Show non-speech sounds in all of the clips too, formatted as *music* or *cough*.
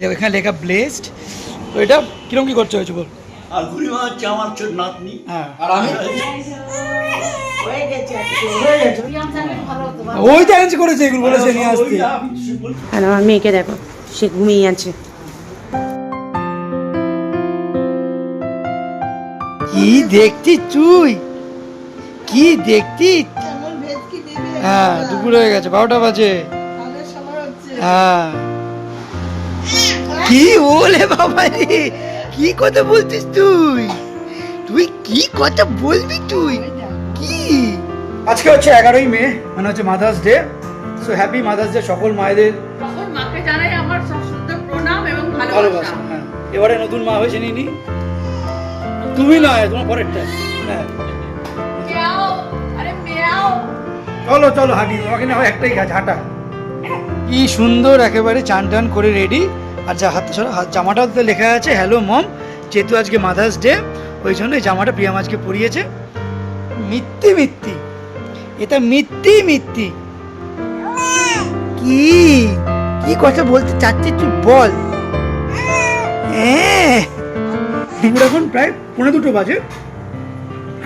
এখানে লেখা ব্লেসড তো এটা কিরম কি খরচা হয়েছে বল? আর বুড়িমা হচ্ছে আমার ছোট নাতনি। হ্যাঁ। আর আমি ওই তো অ্যারেঞ্জ করেছে এগুলো বলেছে নিয়ে আসতে। আর আমার মেয়েকে দেখো সে ঘুমিয়ে আছে। কি দেখতি তুই? কি দেখতি হ্যাঁ দুপুর হয়ে গেছে বারোটা বাজে। হ্যাঁ। কি বলে বাবা রে? কি কথা বলছিস তুই? তুই কি কথা বলবি তুই? কি? আজকে হচ্ছে এগারোই মে মানে হচ্ছে Mother's Day so happy Mother's Day সকল মায়েদের। তখন মাকে জানাই আমার সশ্রদ্ধ প্রণাম এবং ভালোবাসা। হ্যাঁ। এবারে নতুন মা হয়েছে নিনি। তুমি নয় তোমার পরেরটা। হ্যাঁ। চলো চলো হাঁটি তোমাকে না একটাই কাজ হাঁটা। কি সুন্দর একেবারে চান টান করে রেডি। যা হাতে জামাটাতে লেখা আছে হ্যালো মম যেহেতু আজকে মাদার্স ডে ওই জন্য এই জামাটা প্রিয়াম আজকে পরিয়েছে। মিথ্যি মিথ্যি। এটা মিথ্যি মিথ্যি। কি? কি কথা বলতে চাচ্ছিস তুই? বল। হ্যাঁ। এখন প্রায় পনেরো দুটো বাজে।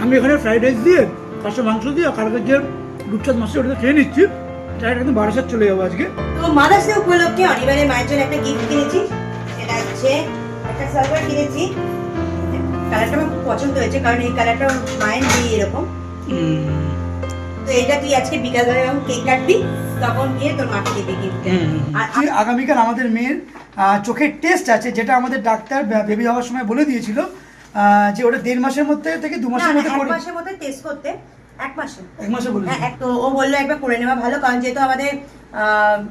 আমি এখানে ফ্রাইড রাইস দিয়ে, পাশে মাংস দিয়ে কালকে যে রূপচাঁদ মাছটা ওটা খেয়ে নিচ্ছি। ডাইরেক্ট একদম বারাসাত চলে যাব আজকে। তো মাদার্স ডে উপলক্ষে অনিবারে মায়ের জন্য একটা গিফট কিনেছি। এটা হচ্ছে একটা সার্ভার কিনেছি। কালারটা আমার খুব পছন্দ হয়েছে কারণ এই কালারটা মায়ের নেই এরকম। তো এটা তুই আজকে বিকালবেলা যখন কেক কাটবি তখন গিয়ে তোর মাকে দিবি গিফট আর আগামীকাল আমাদের মেয়ের চোখের টেস্ট আছে যেটা আমাদের ডাক্তার বেবি হওয়ার সময় বলে দিয়েছিল। যে ওটা দেড় মাসের মধ্যে থেকে দু মাসের মধ্যে এক মাসের মধ্যে টেস্ট করতে। এক মাসে। এক মাসে বলে হ্যাঁ এক তো ও বলল একবার করে নেওয়া ভালো কারণ যেহেতু আমাদের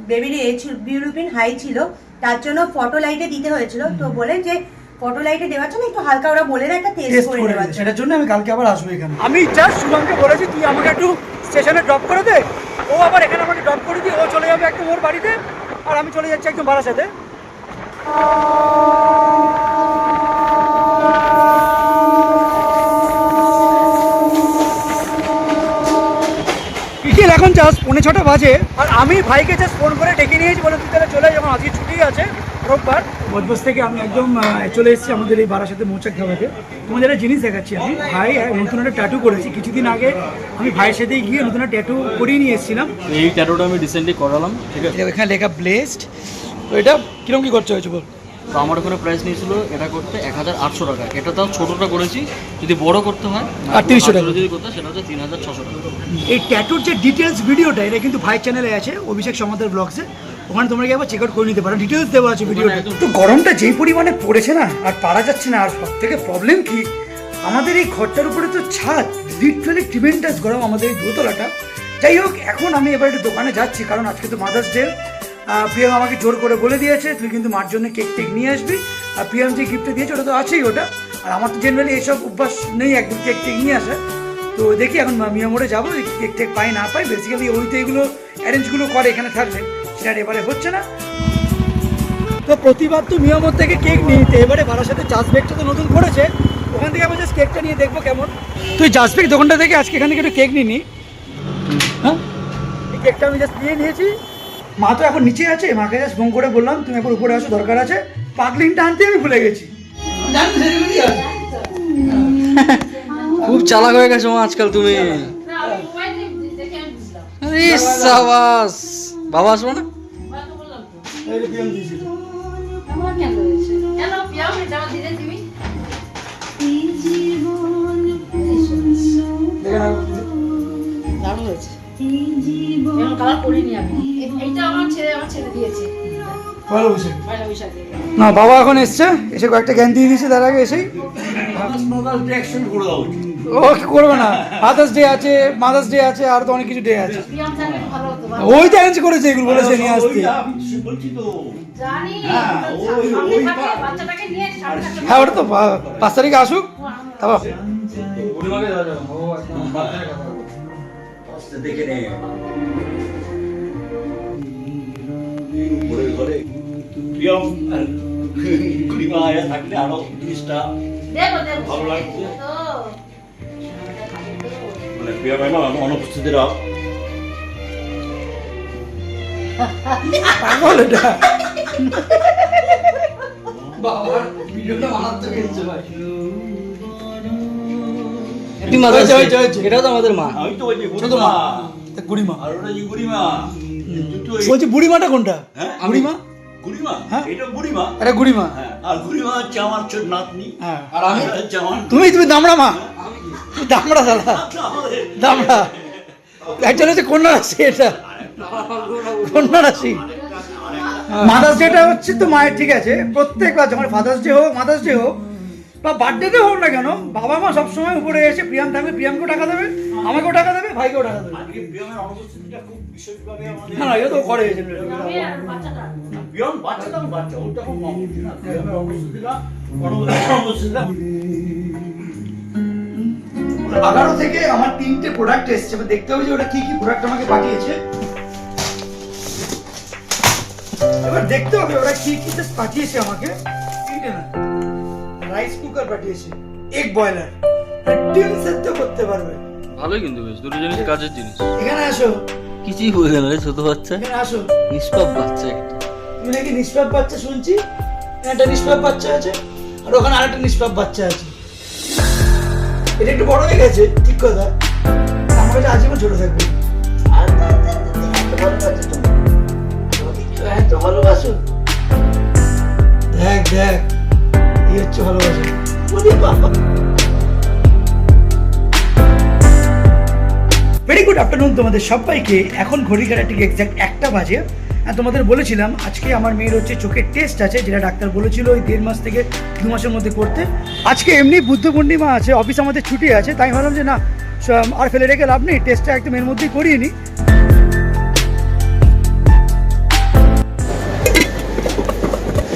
বেবির এজ বিউরুপিন হাই ছিল তার জন্য ফটো লাইটে দিতে হয়েছিল। তো বলে যে ফটো লাইটে দেওয়ার জন্য একটু হালকা ওরা বলে না একটা টেস্ট করে নেওয়ার জন্য। সেটার জন্য আমি কালকে আবার আসব এখানে। আমি জাস্ট শুভমকে বলেছি তুই আমাকে একটু স্টেশনে ড্রপ করে দে। ও আবার এখানে আমাকে ড্রপ করে দিয়ে ও চলে যাবে একদম ওর বাড়িতে আর আমি চলে যাচ্ছি একদম বারাসাতে। বিকেল এখন জাস্ট পৌনে ছটা বাজে আর আমি ভাইকে জাস্ট ফোন করে ডেকে নিয়েছি বলে তুই তাহলে চলে যখন আজকে ছুটি আছে রোববার। বজবজ থেকে আমি একদম চলে এসেছি আমাদের এই বারাসাতে মৌচাক খাওয়াতে তোমাদের একটা জিনিস দেখাচ্ছি আমি। ভাই নতুন একটা ট্যাটু করেছি। কিছুদিন আগে আমি ভাইয়ের সাথে গিয়ে নতুন একটা ট্যাটু করিয়ে নিয়ে এসেছিলাম। এই ট্যাটুটা আমি রিসেন্টলি করালাম ঠিক আছে? এখানে লেখা ব্লেসড তো এটা কিরম কি খরচা হয়েছে বল? তো আমার ওখানে প্রাইস নিয়েছিল এটা করতে এক হাজার আটশো টাকা। এটা তাও ছোটোটা করেছি যদি বড় করতে হয় আটত্রিশশো টাকা। যদি করতে হয় সেটা হচ্ছে তিন হাজার ছশো টাকা। এই ট্যাটুর যে ডিটেলস ভিডিওটা এটা কিন্তু ভাই চ্যানেলে আছে অভিষেক সমাদার ব্লগসে ওখানে তোমরা গিয়ে আবার চেক আউট করে নিতে পারো। ডিটেলস দেওয়া আছে ভিডিওটা তো গরমটা যেই পরিমাণে পড়েছে না আর পারা যাচ্ছে না আর সব থেকে প্রবলেম কি? আমাদের এই ঘরটার উপরে তো ছাদ লিটারালি ট্রিমেন্টাস গরম আমাদের এই দোতলাটা। যাই হোক এখন আমি এবার একটু দোকানে যাচ্ছি কারণ আজকে তো মাদার্স ডে প্রিয়াম আমাকে জোর করে বলে দিয়েছে, তুই কিন্তু মার জন্য কেক টেক নিয়ে আসবি। আর প্রিয়াম যে গিফটটা দিয়েছে, ওটা তো আছেই ওটা। আর আমার তো জেনারেলি এইসব অভ্যাস নেই একদম কেক টেক নিয়ে আসা তো দেখি এখন মিয়া মোড়ে যাব কেক টেক পাই না পাই বেসিক্যালি ওই তো এগুলো অ্যারেঞ্জগুলো করে এখানে থাকবে। সেটা এবারে হচ্ছে না। তো প্রতিবার তো মিয়ামোর থেকে কেক নিতে। এবারে বারার সাথে জাসবেকটা তো নতুন করেছে। ওখান থেকে আমি জাস্ট কেকটা নিয়ে দেখব কেমন। তুই জাসবেক দোকানটা থেকে আজকে এখান থেকে একটু কেক নিয়ে নি। হ্যাঁ? এই কেকটা আমি জাস্ট নিয়ে নিয়েছি। মা তো এখন নিচে আছে মাকে জাস্ট ফোন করে বললাম তুমি এখন উপরে আসো দরকার আছে। পাগলিংটা আনতে আমি ভুলে গেছি। খুব চালাক হয়ে গেছো আজকাল তুমি। সাবাস। বাবা আসব না। দারুণ হয়েছে। এরকম কালার করিনি আমি। এইটা আমার ছেলে আমার ছেলে দিয়েছে। ভালো বসে পয়লা বৈশাখে না বাবা এখন এসছে এসে কয়েকটা জ্ঞান দিয়ে দিয়েছে তার আগে এসেই। ও কি করবে না? ফাদার্স ডে আছে মাদার্স ডে আছে আর তো অনেক কিছু ডে আছে। ওই তো অ্যারেঞ্জ করেছে এগুলো বলেছে নিয়ে আসতে। হ্যাঁ, ওই- সামনে ওই থাকে, পা- বাচ্চাটাকে নিয়ে সামনে থাকলে হ্যাঁ ওটা তো পাঁচ তারিখে আসুক। তারপর দেখে নে। ঘরে ঘরে প্রিয়ম আর বুড়িমা আয়া থাকলে আরও জিনিসটা ভালো লাগছে। তো মানে প্রিয়ম না অনুপস্থিতিরা পাগল এটা। বাবার ভিডিওটা মারাত্মক এসছে ভাই। হয়েছে, হয়েছে, হয়েছে। এটাও তো আমাদের মা। আমি তো বলছি ছোট মা। তা বুড়িমা। আর ওটা যে বুড়িমা দুটোই বলছি বুড়িমাটা কোনটা? হ্যাঁ? বুড়িমা? বুড়িমা? হ্যাঁ? এটা এটা হ্যাঁ। আর বুড়িমা হচ্ছে আমার ছোট নাতনি। হ্যাঁ। আর আমি তুমি তুমি দামড়া মা। দামড়া দাদা দামড়া। একজন হচ্ছে কন্যা রাশি এটা। কন্যা রাশি মাদার্স ডেটা হচ্ছে তো মায়ের ঠিক আছে। প্রত্যেকবার যখন ফাদার্স ডে হোক মাদার্স ডে হোক বা বার্থডেতে হোক না কেন বাবা মা সবসময় উপরে এসে প্রিয়াম থাকবে প্রিয়ামকেও টাকা দেবে আমাকেও টাকা দেবে ভাইকেও টাকা দেবে। না না তো করে আগারো থেকে আমার তিনটে প্রোডাক্ট এসছে এবার দেখতে হবে যে ওটা কি কি প্রোডাক্ট আমাকে পাঠিয়েছে। এবার দেখতে হবে ওরা কি কি পাঠিয়েছে আমাকে। তিনটে না। রাইস কুকার পাঠিয়েছে এগ বয়লার ডিম সেদ্ধ করতে পারবে। ভালোই কিন্তু বেশ দুটো জিনিস কাজের জিনিস। এখানে আসো। কিছুই হয়ে গেল রে ছোট বাচ্চা। এখানে আসো। নিষ্পাপ বাচ্চা একটা। তুমি নাকি নিষ্পাপ বাচ্চা শুনছি? একটা নিষ্পাপ বাচ্চা আছে আর ওখানে আরেকটা নিষ্পাপ বাচ্চা আছে। এটা একটু বড় হয়ে গেছে ঠিক কথা। আমার কাছে আজীবন ছোট থাকবে। আর এত ভালোবাসো। দেখ দেখ। হচ্ছে ভালোবাসা ভেরি গুড আফটারনুন তোমাদের সবাইকে। এখন ঘড়ি কাটা ঠিক এক্সাক্ট একটা বাজে। তোমাদের বলেছিলাম, আজকে আমার মেয়ের হচ্ছে চোখের টেস্ট আছে, যেটা ডাক্তার বলেছিল ওই দেড় মাস থেকে দু মাসের মধ্যে করতে। আজকে এমনি বুদ্ধ পূর্ণিমা আছে, অফিস আমাদের ছুটি আছে, তাই ভাবলাম যে না আর ফেলে রেখে লাভ নেই টেস্টটা একদম এর মধ্যেই করিয়ে নিই।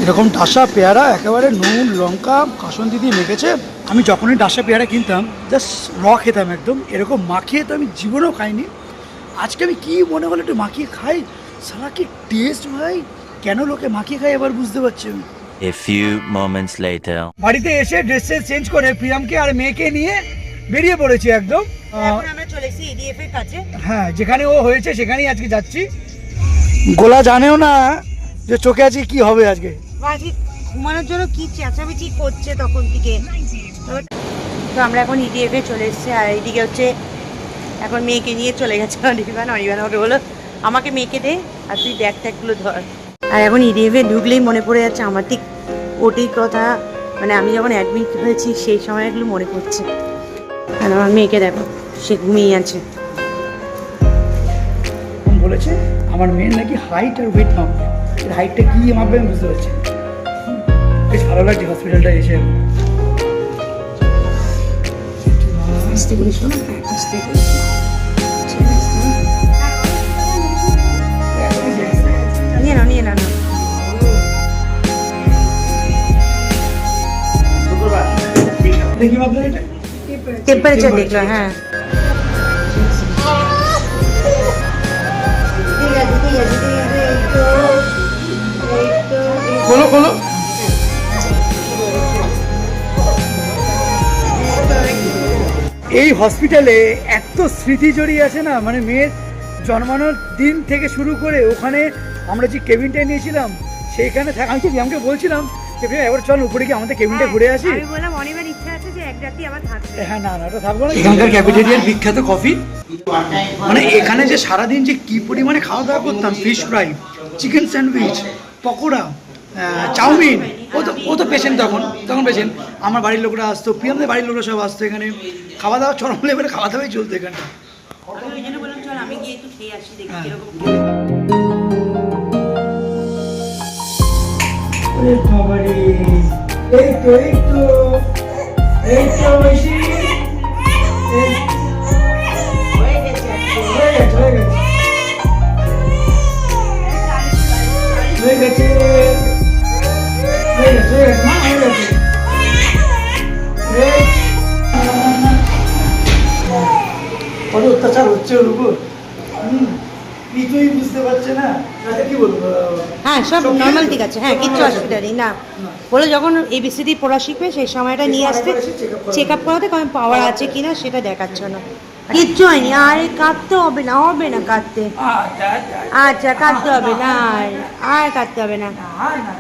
এরকম ডাসা পেয়ারা একেবারে নুন লঙ্কা কাসন্দি দিয়ে মেখেছে। আমি যখনই ডাসা পেয়ারা কিনতাম জাস্ট র খেতাম একদম। এরকম মাখিয়ে তো আমি জীবনেও খাইনি। আজকে আমি কি মনে হলো একটু মাখিয়ে খাই? সালা কি টেস্ট ভাই? কেন লোকে মাখিয়ে খাই এবার বুঝতে পারছি আমি A few moments later. বাড়িতে এসে ড্রেস চেঞ্জ করে প্রিয়ামকে আর মেয়েকে নিয়ে বেরিয়ে পড়েছি একদম। এখন আমরা চলে এসেছি ইডিএফ এর কাছে। হ্যাঁ যেখানে ও হয়েছে সেখানেই আজকে যাচ্ছি। গোলা জানেও না যে চোখে আজকে কি হবে আজকে। বাকি ঘুমানোর জন্য কি চেঁচামেচি করছে তখন থেকে? তো- আমরা এখন ইডিএফ চলে এসেছি, আর এইদিকে হচ্ছে এখন মেয়েকে নিয়ে চলে গেছে *laughs* অনির্বাণ। অনির্বাণ আমাকে বলো আমাকে মেয়েকে দে, আর তুই ব্যাগ ট্যাগগুলো ধর। আর এখন ইডিএফ ঢুকলেই মনে পড়ে যাচ্ছে আমার ঠিক ওটির কথা। মানে আমি যখন অ্যাডমিট হয়েছি, সেই সময়গুলো মনে পড়ছে। আর আমার মেয়েকে দেখো, সে ঘুমিয়ে আছে। বলেছে, আমার মেয়ের নাকি হাইট আর ওয়েট মাপবে হাইটটা কি মাপবে আমি বুঝতে পারছি বেশ ভালো লাগছে হসপিটালটা এসে। নিয়ে নাও নিয়ে নাও নাও। দেখি মাপলে এটা টেম্পারেচার দেখল হ্যাঁ। তো, খোলো খোলো। এই হসপিটালে এত স্মৃতি জড়িয়ে আছে না? মানে মেয়ের জন্মানোর দিন থেকে শুরু করে ওখানে আমরা যে কেবিনটা নিয়েছিলাম সেইখানে থাক- আমি তো আমাকে বলছিলাম যে এবার চল উপরে গিয়ে আমাদের কেবিনটা ঘুরে আসি। আমি বললাম ইচ্ছা আছে যে এক রাতি আবার থাকবে। হ্যাঁ না না ওটা থাকব না। এখানকার ক্যাফেটেরিয়ার বিখ্যাত কফি মানে এখানে যে সারাদিন যে কি পরিমাণে খাওয়া দাওয়া করতাম fish fry chicken sandwich pakora chow mein ও তো ও তো পেশেন্ট তখন তখন পেশেন্ট আমার বাড়ির লোকরা আসতো প্রিয়ামদের বাড়ির লোকরা সব আসতো এখানে খাওয়া দাওয়া চরম লেভেলে খাওয়া দাওয়াই চলতো এখানে আমি ওই জন্য বললাম চল আমি গিয়ে একটু খেয়ে আসি দেখি হ্যাঁ। কীরকম এই তো এই তো এই তো বুঝতে পারছে না? তাহলে কি বলব? হ্যাঁ সব নর্মাল? ঠিক? আছে। হ্যাঁ কিচ্ছু অসুবিধা নেই না। বলে যখন এবিসিডি পড়া শিখবে সেই সময়টা নিয়ে আসতে চেক আপ করাতে কারণ পাওয়ার আছে কিনা সেটা দেখার জন্য কিচ্ছু হয়নি। আরে কাঁদতে হবে না হবে না কাঁদতে। আচ্ছা আচ্ছা আচ্ছা। কাঁদতে হবে না। আর আর কাঁদতে হবে না। না না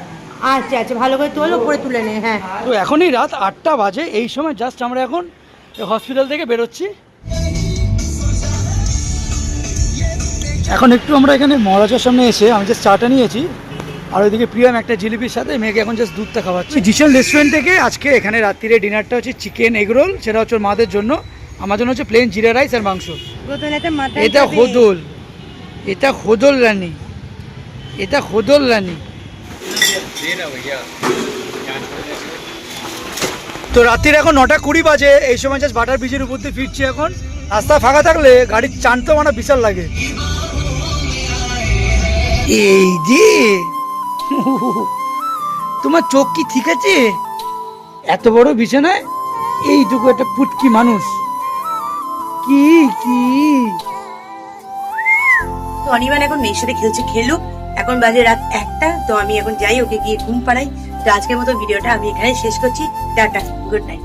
আচ্ছা আচ্ছা ভালো করে তোল উপরে তুলে নে হ্যাঁ। তো এখনই রাত আটটা বাজে এই সময় জাস্ট আমরা এখন হসপিটাল থেকে বেরোচ্ছি। এখন একটু আমরা এখানে মহারাজার সামনে এসে আমি জাস্ট চাটা নিয়েছি আর ওইদিকে প্রিয়াম একটা জিলিপির সাথে মেয়েকে এখন জাস্ট দুধটা খাওয়াচ্ছি। জিশন রেস্টুরেন্ট থেকে আজকে এখানে রাত্রিরে ডিনারটা হচ্ছে চিকেন এগ রোল সেটা হচ্ছে ওর মাদের জন্য। আমার জন্য হচ্ছে প্লেন জিরা রাইস আর মাংস। এটা হোদল। এটা হোদল রানী। এটা হোদল রানী। তো রাত্রির এখন নটা কুড়ি বাজে এই সময় জাস্ট বাটার ব্রিজের উপর দিয়ে ফিরছি এখন। রাস্তা ফাঁকা থাকলে গাড়ির চান তো মানে বিশাল লাগে। এই যে। তোমার চোখ কি ঠিক আছে? এত বড় বিছানায় এইটুকু একটা পুটকি মানুষ। কি কি? তো অনির্বাণ এখন মেয়ের সাথে খেলছে, খেলুক। এখন বাজে রাত একটা, তো আমি এখন যাই, ওকে গিয়ে ঘুম পাড়াই। তো আজকের মতো ভিডিওটা আমি এখানে শেষ করছি। Tata good night